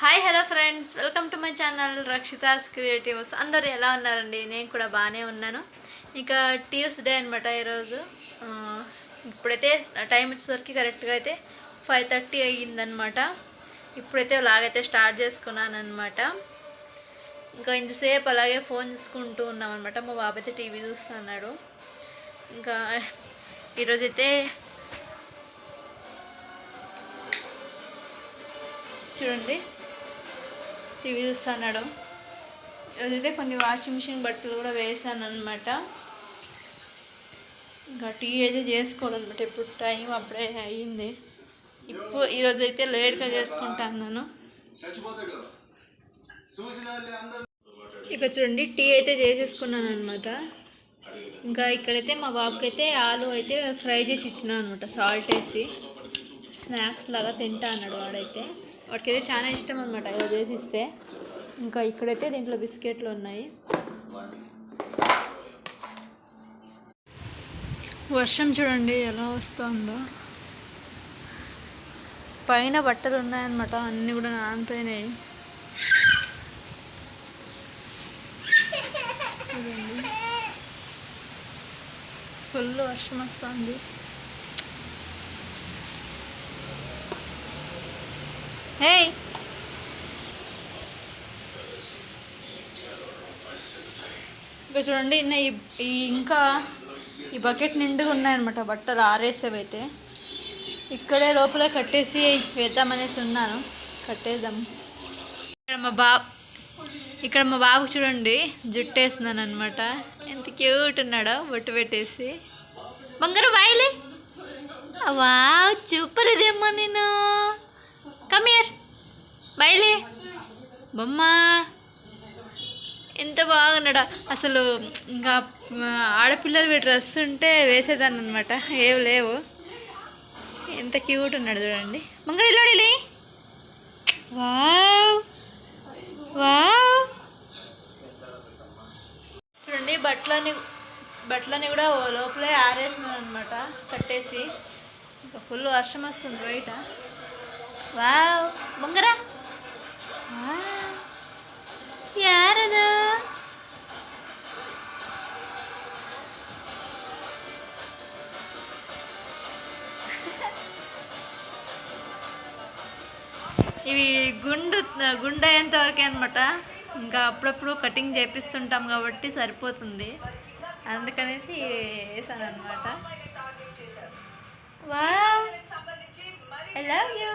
Hi hello friends welcome to my channel Rakshita's creatives అందరు ఎలా ఉన్నారండి? నేను కూడా బాగానే ఉన్నాను. ఇక ట్యూస్డే అనమాట ఈరోజు. ఇప్పుడైతే టైం వచ్చేసరికి కరెక్ట్గా అయితే ఫైవ్ థర్టీ అయ్యిందనమాట ఇప్పుడైతే లాగైతే స్టార్ట్ చేసుకున్నాను అనమాట ఇంకా ఇంతసేపు అలాగే ఫోన్ చూసుకుంటూ ఉన్నాం అనమాట మా బాబు అయితే టీవీ చూస్తున్నాడు. ఇంకా ఈరోజైతే చూడండి. టీవీ చూస్తున్నాడు అదైతే కొన్ని వాషింగ్ మిషన్ బట్టలు కూడా వేసాను అనమాట ఇంకా టీ అయితే చేసుకోవాలన్నమాట ఇప్పుడు టైం అప్పుడే అయ్యింది. ఇప్పుడు ఈరోజు అయితే లేట్గా చేసుకుంటాను ఇక చూడండి టీ అయితే చేసేసుకున్నాను అనమాట ఇంకా ఇక్కడైతే మా బాబుకి అయితే ఆలు అయితే ఫ్రై చేసి ఇచ్చిన అనమాట సాల్ట్ వేసి. స్నాక్స్ లాగా తింటా అన్నాడు వాడైతే. వాడికైతే చాలా ఇష్టం అనమాట ఇలా చేసి ఇస్తే ఇంకా ఇక్కడైతే దీంట్లో బిస్కెట్లు ఉన్నాయి. వర్షం చూడండి ఎలా వస్తుందో. పైన బట్టలు ఉన్నాయన్నమాట అన్నీ కూడా నానిపోయినాయి. ఫుల్ వర్షం వస్తుంది. హే ఇంకా చూడండి ఇన్న ఈ ఇంకా ఈ బకెట్ నిండుగా ఉన్నాయన్నమాట బట్టలు ఆరేసేవైతే. ఇక్కడే లోపల కట్టేసి వేద్దామనేసి ఉన్నాను. కట్టేద్దాం. ఇక్కడ మా బాబు ఇక్కడ మా బాబు చూడండి జుట్టు వేస్తున్నాను అనమాట ఎంత క్యూట్ ఉన్నాడో బొట్టు పెట్టేసి. బంగారు వాయిలే వా చూపరు ఇదేమో నేను కమ్ ఇయర్ బయలే బొమ్మ. ఎంత బాగున్నాడా. అసలు ఇంకా ఆడపిల్లలు డ్రెస్ ఉంటే వేసేదాన్ని అనమాట ఏవి లేవు. ఎంత క్యూట్ ఉన్నాడు చూడండి. బంగారు వావ్. వావ్. చూడండి బట్టలని బట్టలని కూడా లోపలే ఆరేసినాను అనమాట కట్టేసి. ఇంకా ఫుల్ వర్షం వస్తుంది బయట. వావ్ బొంగరా. యారదు ఇవి గుండు గుండు అయ్యేంత వరకే అనమాట ఇంకా అప్పుడప్పుడు కటింగ్ చేపిస్తుంటాం కాబట్టి సరిపోతుంది. అందుకనేసి వేసాను అనమాట wow I love you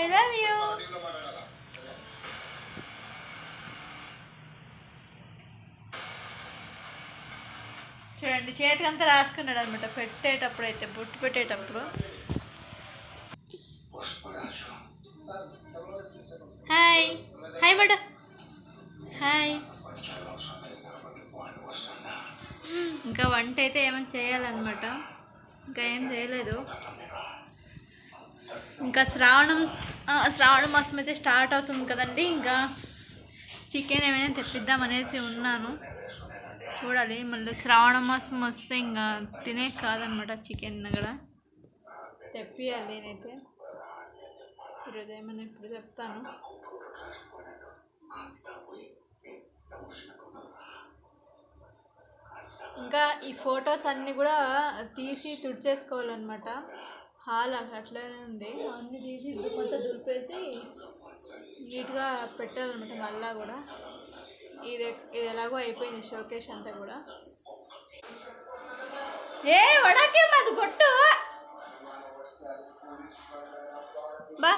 I love you చూడండి చేతికి అంతా రాసుకున్నాడు అనమాట పెట్టేటప్పుడు అయితే బొట్టు పెట్టేటప్పుడు. హాయ్ హాయ్ మేడం హాయ్ ఇంకా వంట అయితే ఏమైనా చేయాలన్నమాట. ఇంకా ఏం చేయలేదు. ఇంకా శ్రావణం శ్రావణ మాసం అయితే స్టార్ట్ అవుతుంది కదండి. ఇంకా చికెన్ ఏమైనా తెప్పిద్దాం అనేసి ఉన్నాను. చూడాలి మళ్ళీ శ్రావణ మాసం వస్తే ఇంకా తినే కాదనమాట చికెన్ కూడా తెప్పియాలి నేనైతే. ఈరోజు ఏమైనా ఇప్పుడు చెప్తాను. ఇంకా ఈ ఫొటోస్ అన్నీ కూడా తీసి తుడిచేసుకోవాలన్నమాట. హాల్ అట్లనే ఉంది. అవన్నీ తీసి కొంత దులిపేసి నీట్గా పెట్టాలన్నమాట మళ్ళా కూడా. ఇది ఇది ఎలాగో అయిపోయింది షోకేష్ అంతా కూడా. ఏ వడాకే మాది పొట్టు బా.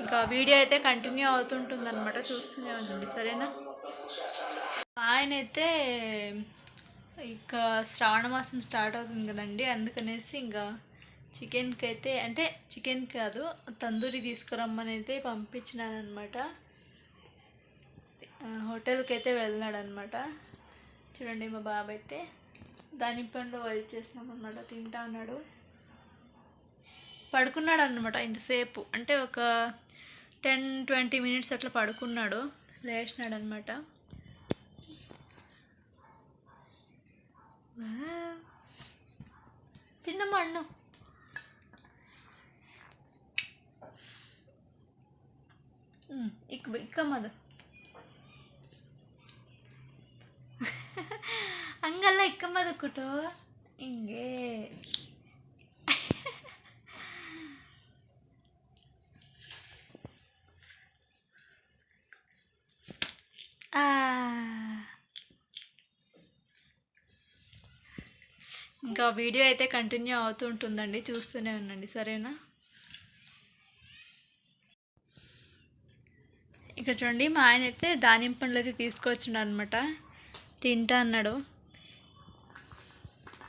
ఇంకా వీడియో అయితే కంటిన్యూ అవుతుంటుంది అనమాట చూస్తూనే ఉండండి సరేనా? ఆయన అయితే ఇక శ్రావణ మాసం స్టార్ట్ అవుతుంది కదండి అందుకనేసి ఇంకా చికెన్కి అయితే అంటే చికెన్ కాదు తందూరి తీసుకురమ్మని అయితే పంపించినానమాట హోటల్కి అయితే వెళ్ళినాడు అనమాట చూడండి మా బాబు అయితే దాని పండు వలిచేసినాం అనమాట తింటా ఉన్నాడు. పడుకున్నాడు అనమాట ఇంతసేపు అంటే ఒక టెన్ ట్వంటీ మినిట్స్ అట్లా పడుకున్నాడు లేచినాడు అనమాట తిన్నమ్మా అన్నం. ಹ್ಮ್, ಇಕ್ ಇಕ್ಕಮ್ಮದು ಹಂಗಲ್ಲ ಇಕ್ಕಮ್ಮದು ಕುಟು ಹಿಂಗೆ ಆ. ఇంకా వీడియో అయితే కంటిన్యూ అవుతూ ఉంటుందండి చూస్తూనే ఉండండి సరేనా ఇక్కడ చూడండి మా ఆయన అయితే దానిమ్మ పండ్లు అయితే తీసుకొచ్చిండు అనమాట తింటా అన్నాడు.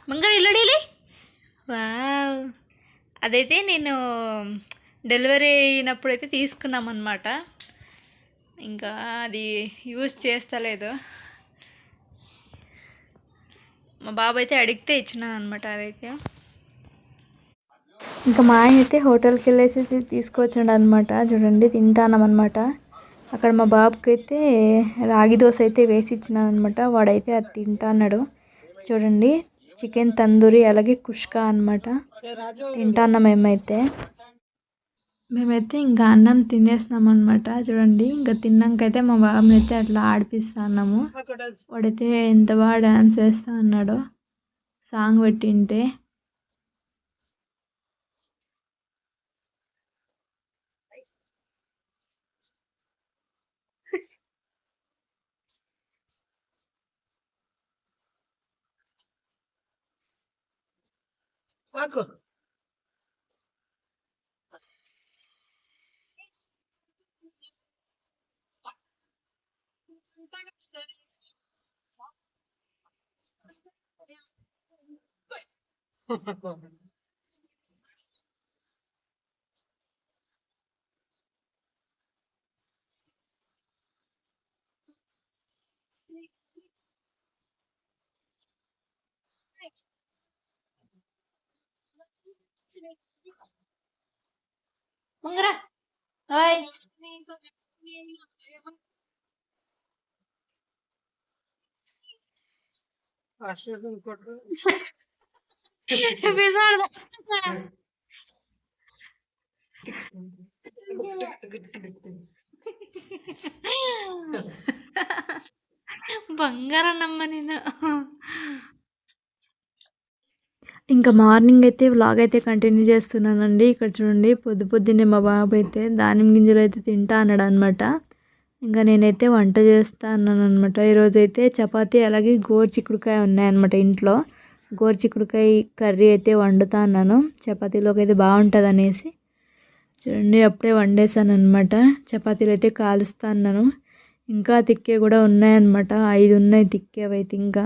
మంగారు ఇల్లడేలి వావ్. అదైతే నేను డెలివరీ అయినప్పుడు అయితే తీసుకున్నాం అనమాట ఇంకా అది యూజ్ చేస్తలేదు. మా బాబు అయితే అడిగితే ఇచ్చినాను అనమాట అదైతే. ఇంకా మా ఆయన అయితే హోటల్కి వెళ్ళేసి తీసుకొచ్చాడు అనమాట చూడండి తింటానం అనమాట అక్కడ మా బాబుకి అయితే రాగి దోశ అయితే వేసి ఇచ్చినాను అనమాట వాడైతే అది తింటా అన్నాడు చూడండి చికెన్ తందూరి అలాగే కుష్కా అనమాట తింటాన్నాం మేమైతే. మేమైతే ఇంకా అన్నం తినేస్తున్నాం అనమాట చూడండి ఇంకా తిన్నాకైతే మా బాబుని అయితే అట్లా ఆడిపిస్తా అన్నాము వాడైతే ఎంత బాగా డాన్స్ వేస్తా అన్నాడో సాంగ్ పెట్టింటే. Aku. Paco. ముంగరా హాయ్ బంగారన్నమ్మ నేను ఇంకా మార్నింగ్ అయితే వ్లాగ్ అయితే కంటిన్యూ చేస్తున్నానండి. ఇక్కడ చూడండి పొద్దు పొద్దున్నే మా బాబు అయితే దానిమ్మ గింజలు అయితే తింటా అన్నాడు అనమాట ఇంకా నేనైతే వంట చేస్తా అన్నాను అనమాట ఈరోజు అయితే చపాతీ అలాగే గోరుచిక్కుడుకాయ ఉన్నాయన్నమాట ఇంట్లో. గోరుచిక్కుడుకాయ కర్రీ అయితే వండుతా అన్నాను. చపాతీలోకి అయితే బాగుంటుంది అనేసి చూడండి అప్పుడే వండేసాను అనమాట చపాతీలు అయితే కాలుస్తా అన్నాను. ఇంకా తిక్కే కూడా ఉన్నాయన్నమాట. ఐదు ఉన్నాయి తిక్కేవి అయితే ఇంకా.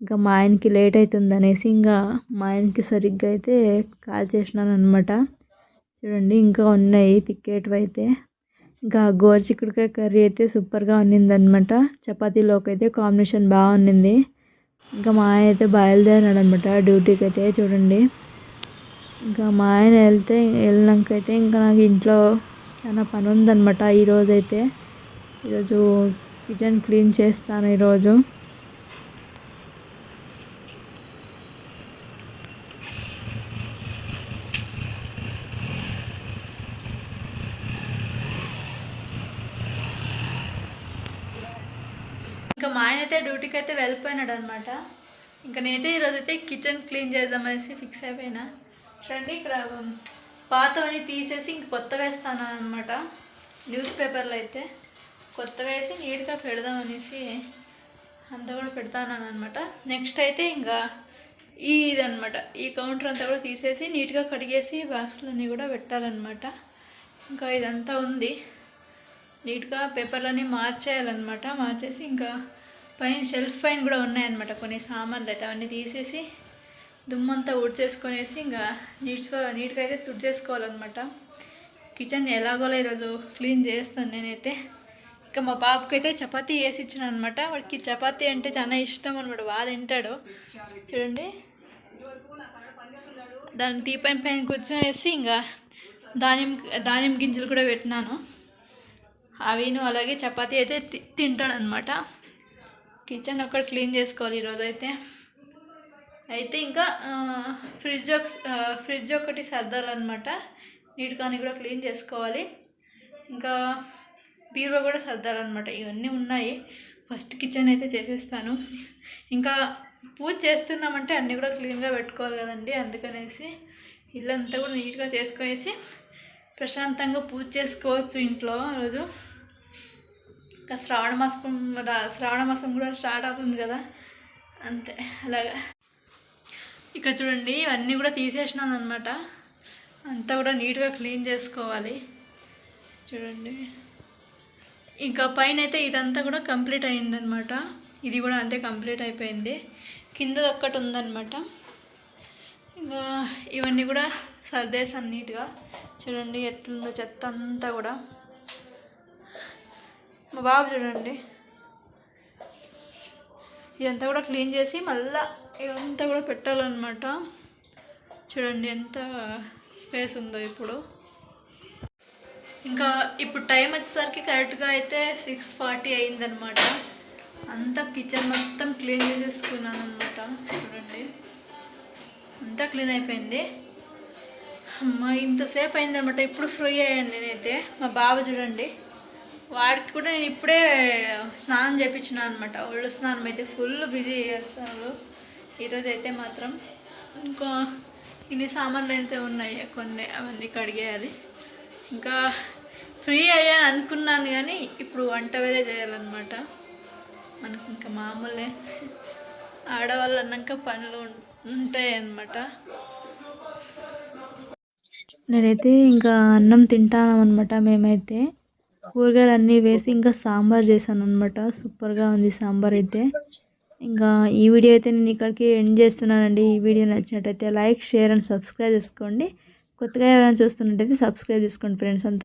ఇంకా మా ఆయనకి లేట్ అవుతుంది అనేసి ఇంకా మా ఆయనకి సరిగ్గా అయితే కాల్ చేసినాను అనమాట చూడండి ఇంకా ఉన్నాయి తిక్కేటివి అయితే ఇంకా గోరుచిక్కుడుకాయ కర్రీ అయితే సూపర్గా ఉన్నిందనమాట చపాతీలోకి అయితే కాంబినేషన్ బాగుండింది ఇంకా మా ఆయన అయితే బయలుదేరాడు అనమాట డ్యూటీకి అయితే చూడండి. ఇంకా మా ఆయన వెళ్తే వెళ్ళినాక అయితే ఇంకా నాకు ఇంట్లో చాలా పని ఉందన్నమాట ఈరోజైతే. ఈరోజు కిచెన్ క్లీన్ చేస్తాను ఈరోజు. మా ఆయన అయితే డ్యూటీకి అయితే వెళ్ళిపోయినాడు అనమాట ఇంకా నేనైతే ఈరోజు అయితే కిచెన్ క్లీన్ చేద్దామనేసి ఫిక్స్ అయిపోయినా. చూడండి ఇక్కడ పాతవని తీసేసి ఇంక కొత్త వేస్తాను అనమాట న్యూస్ పేపర్లో అయితే కొత్త వేసి నీట్గా పెడదామనేసి అంతా కూడా పెడతాను అనమాట నెక్స్ట్ అయితే ఇంకా ఈ ఇదనమాట ఈ కౌంటర్ అంతా కూడా తీసేసి నీట్గా కడిగేసి బాక్స్లన్నీ కూడా పెట్టాలన్నమాట. ఇంకా ఇదంతా ఉంది. నీట్గా పేపర్లన్నీ మార్చేయాలన్నమాట. మార్చేసి ఇంకా పైన షెల్ఫ్ పైన కూడా ఉన్నాయన్నమాట కొన్ని సామాన్లు అయితే. అవన్నీ తీసేసి దుమ్మంతా ఊడ్చేసుకొనేసి ఇంకా నీట్గా నీట్గా అయితే తుడిచేసుకోవాలన్నమాట. కిచెన్ ఎలాగోలా ఈరోజు క్లీన్ చేస్తాను నేనైతే. ఇంకా మా పాపకైతే అయితే చపాతీ వేసి ఇచ్చిన అనమాట వాడికి చపాతీ అంటే చాలా ఇష్టం అనమాట బాగా తింటాడు. చూడండి. దాని టీ పైన పైన కూర్చొనేసి ఇంకా దానిమ్మ దానిమ్మ గింజలు కూడా పెట్టినాను. అవిను అలాగే చపాతీ అయితే తి- తింటాడనమాట కిచెన్ ఒకటి క్లీన్ చేసుకోవాలి ఈరోజు అయితే. అయితే ఇంకా ఫ్రిడ్జ్ ఒక ఫ్రిడ్జ్ ఒకటి సర్దాలన్నమాట. నీట్గాని కూడా క్లీన్ చేసుకోవాలి. ఇంకా బీరువా కూడా సర్దాలన్నమాట. ఇవన్నీ ఉన్నాయి. ఫస్ట్ కిచెన్ అయితే చేసేస్తాను. ఇంకా పూజ చేస్తున్నామంటే అన్నీ కూడా క్లీన్గా పెట్టుకోవాలి కదండి అందుకనేసి ఇల్లంతా కూడా నీట్గా చేసుకునేసి ప్రశాంతంగా పూజ చేసుకోవచ్చు ఇంట్లో రోజు. ఇంకా శ్రావణ మాసం శ్రావణ మాసం కూడా స్టార్ట్ అవుతుంది కదా. అంతే అలాగా. ఇక్కడ చూడండి ఇవన్నీ కూడా తీసేసినాను అనమాట అంతా కూడా నీట్గా క్లీన్ చేసుకోవాలి. చూడండి. ఇంకా పైన అయితే ఇదంతా కూడా కంప్లీట్ అయిందనమాట ఇది కూడా అంతే కంప్లీట్ అయిపోయింది. కింద ఒక్కటి ఉందన్నమాట. ఇంకా ఇవన్నీ కూడా సర్దేశాను నీట్గా. చూడండి ఎట్లుందో చెత్త అంతా కూడా. మా బాబు చూడండి. ఇదంతా కూడా క్లీన్ చేసి మళ్ళా ఇదంతా కూడా పెట్టాలన్నమాట. చూడండి ఎంత స్పేస్ ఉందో ఇప్పుడు. ఇంకా ఇప్పుడు టైం వచ్చేసరికి కరెక్ట్గా అయితే సిక్స్ ఫార్టీ అయిందనమాట అంతా కిచెన్ మొత్తం క్లీన్ చేసేసుకున్నాను అనమాట చూడండి. అంతా క్లీన్ అయిపోయింది. అమ్మ ఇంతసేపు అయిందనమాట ఇప్పుడు ఫ్రీ అయ్యాను నేనైతే. మా బాబు చూడండి. వాడికి కూడా నేను ఇప్పుడే స్నానం చేయించిన అనమాట ఒళ్ళు స్నానం అయితే ఫుల్ బిజీ చేస్తాను. ఈరోజు అయితే మాత్రం ఇంకా ఇన్ని సామాన్లు అయితే ఉన్నాయి కొన్ని అవన్నీ కడిగేయాలి. ఇంకా ఫ్రీ అయ్యాను అనుకున్నాను కానీ ఇప్పుడు వంట వేరే చేయాలన్నమాట. మనకి ఇంకా మామూలే. ఆడవాళ్ళు అన్నాక పనులు ఉంటాయి అన్నమాట నేనైతే ఇంకా అన్నం తింటాను అనమాట మేమైతే. కూరగాయలు అన్నీ వేసి ఇంకా సాంబార్ చేశాను అనమాట సూపర్గా ఉంది సాంబార్ అయితే. ఇంకా ఈ వీడియో అయితే నేను ఇక్కడికి ఎండ్ చేస్తున్నానండి. ఈ వీడియో నచ్చినట్టయితే లైక్ షేర్ అండ్ సబ్స్క్రైబ్ చేసుకోండి. కొత్తగా ఎవరైనా చూస్తున్నట్టయితే సబ్స్క్రైబ్ చేసుకోండి ఫ్రెండ్స్ అంతా.